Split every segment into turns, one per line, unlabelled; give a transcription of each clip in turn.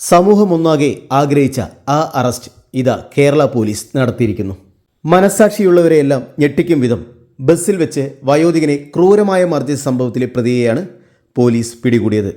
സമൂഹമൊന്നാകെ ആഗ്രഹിച്ച ആ അറസ്റ്റ് ഇതാ കേരള പോലീസ് നടത്തിയിരിക്കുന്നു. മനസാക്ഷിയുള്ളവരെയെല്ലാം ഞെട്ടിക്കും വിധം ബസ്സിൽ വെച്ച് വയോധികനെ ക്രൂരമായ മർദ്ദിച്ച സംഭവത്തിലെ പ്രതിയെയാണ് പോലീസ് പിടികൂടിയത്.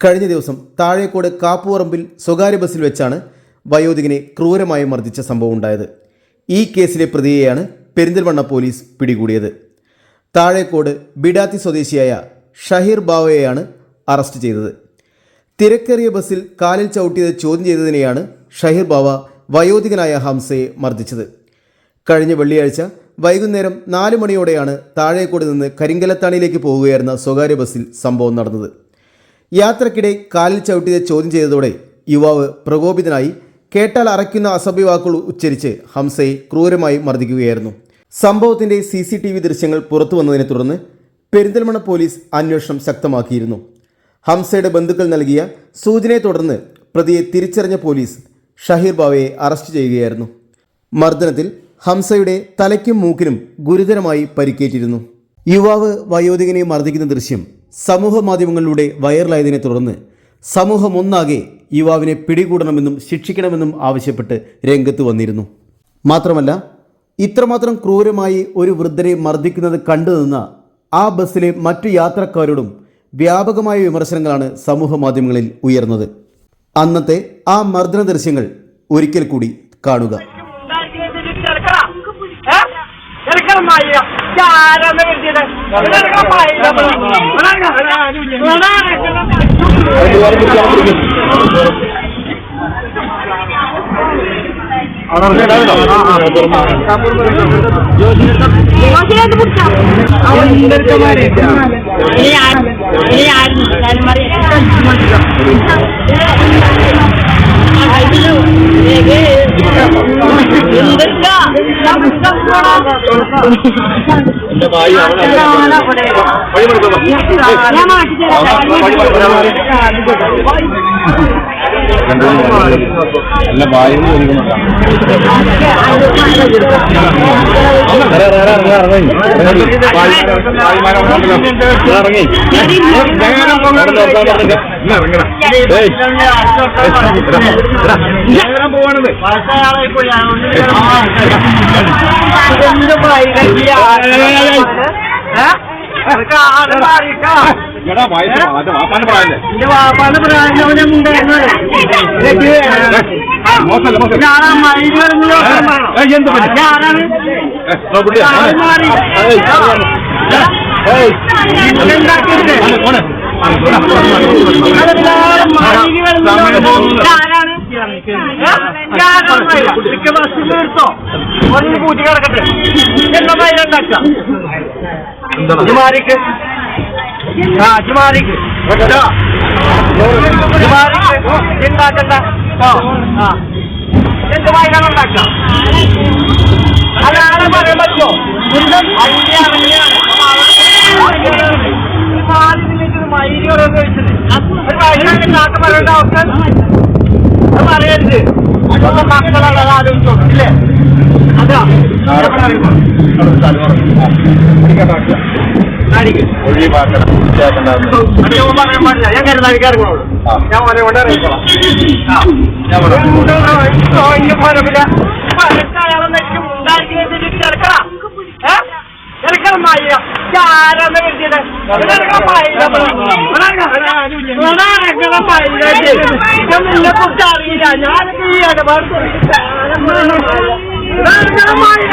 കഴിഞ്ഞ ദിവസം താഴേക്കോട് കാപ്പുറമ്പിൽ സ്വകാര്യ ബസ്സിൽ വെച്ചാണ് വയോധികനെ ക്രൂരമായി മർദ്ദിച്ച സംഭവം ഉണ്ടായത്. ഈ കേസിലെ പ്രതിയെയാണ് പെരിന്തൽമണ്ണ പോലീസ് പിടികൂടിയത്. താഴേക്കോട് ബിഡാത്തി സ്വദേശിയായ ഷഹീർ ബാവയെയാണ് അറസ്റ്റ് ചെയ്തത്. തിരക്കേറിയ ബസ്സിൽ കാലിൽ ചവിട്ടിയത് ചോദ്യം ചെയ്തതിനെയാണ് ഷഹീർ ബാവ വയോധികനായ ഹംസയെ മർദ്ദിച്ചത്. കഴിഞ്ഞ വെള്ളിയാഴ്ച വൈകുന്നേരം നാല് മണിയോടെയാണ് താഴേക്കോട് നിന്ന് കരിങ്കലത്താണിയിലേക്ക് പോവുകയായിരുന്ന സ്വകാര്യ ബസ്സിൽ സംഭവം നടന്നത്. യാത്രക്കിടെ കാലിൽ ചവിട്ടിയത് ചോദ്യം ചെയ്തതോടെ യുവാവ് പ്രകോപിതനായി കേട്ടാൽ അറയ്ക്കുന്ന അസഭ്യവാക്കുകൾ ഉച്ചരിച്ച് ഹംസയെ ക്രൂരമായി മർദ്ദിക്കുകയായിരുന്നു. സംഭവത്തിന്റെ സി സി ടി വി ദൃശ്യങ്ങൾ പുറത്തു വന്നതിനെ തുടർന്ന് പെരിന്തൽമണ്ണ പോലീസ് അന്വേഷണം ശക്തമാക്കിയിരുന്നു. ഹംസയുടെ ബന്ധുക്കൾ നൽകിയ സൂചനയെ തുടർന്ന് പ്രതിയെ തിരിച്ചറിഞ്ഞ പോലീസ് ഷഹീർ ബാവയെ അറസ്റ്റ് ചെയ്യുകയായിരുന്നു. മർദ്ദനത്തിൽ ഹംസയുടെ തലയ്ക്കും മൂക്കിനും ഗുരുതരമായി പരിക്കേറ്റിരുന്നു. യുവാവ് വയോധികനെ മർദ്ദിക്കുന്ന ദൃശ്യം സമൂഹ മാധ്യമങ്ങളിലൂടെ വൈറലായതിനെ തുടർന്ന് സമൂഹം ഒന്നാകെ യുവാവിനെ പിടികൂടണമെന്നും ശിക്ഷിക്കണമെന്നും ആവശ്യപ്പെട്ട് രംഗത്ത് വന്നിരുന്നു. മാത്രമല്ല ഇത്രമാത്രം ക്രൂരമായി ഒരു വൃദ്ധരെ മർദ്ദിക്കുന്നത് കണ്ടുനിന്ന ആ ബസ്സിലെ മറ്റു യാത്രക്കാരോടും വ്യാപകമായ വിമർശനങ്ങളാണ് സമൂഹ മാധ്യമങ്ങളിൽ ഉയർന്നത്. അന്നത്തെ ആ മർദ്ദന ദൃശ്യങ്ങൾ ഒരിക്കൽ കൂടി കാണുക. Yan, yan Maria.
வழிபடுத்த നല്ല വായു ഇറങ്ങി പോവാണത് എടാ വയസ്സ് മാറ്റം വാപ്പാന്റെ പ്രായല്ലേ? മോശമല്ല മോശം ഏയ്, എന്ത് പറ്റി? ഏ, നോക്കട്ടെ. ഏയ്, ഏയ്. മോനെ, മോനെ. എന്താണ്?
ജുമാരിക്ക് ആ ജുമാരിക്ക് ജുമാരിക്ക് ഉണ്ടാക്കണ്ട ആ ആ. എന്ത് വായിക്കാൻ ഉണ്ടാക്കാം? അതാണ് പറയാൻ പറ്റുമോ? പറയേണ്ട അവസ്ഥ അത് പറയരുത് അതൊക്കെ മക്കളുള്ള ആലോചിച്ചോ ഇല്ലേ അതാ
ഒഴിവാക്കണം
ഞാൻ ഇറങ്ങുള്ളൂ
ആ.
ഞാൻ ഓനെ കൊണ്ട് ഇതിൽ ഇറക്കണം. മായ. ഇതാരാണ് വരുത്തിയത്? ഇറക്കണം മായ. കുറിച്ച് അറിയില്ല ഞാനൊക്കെ ഈ ഇടപാട് മായ.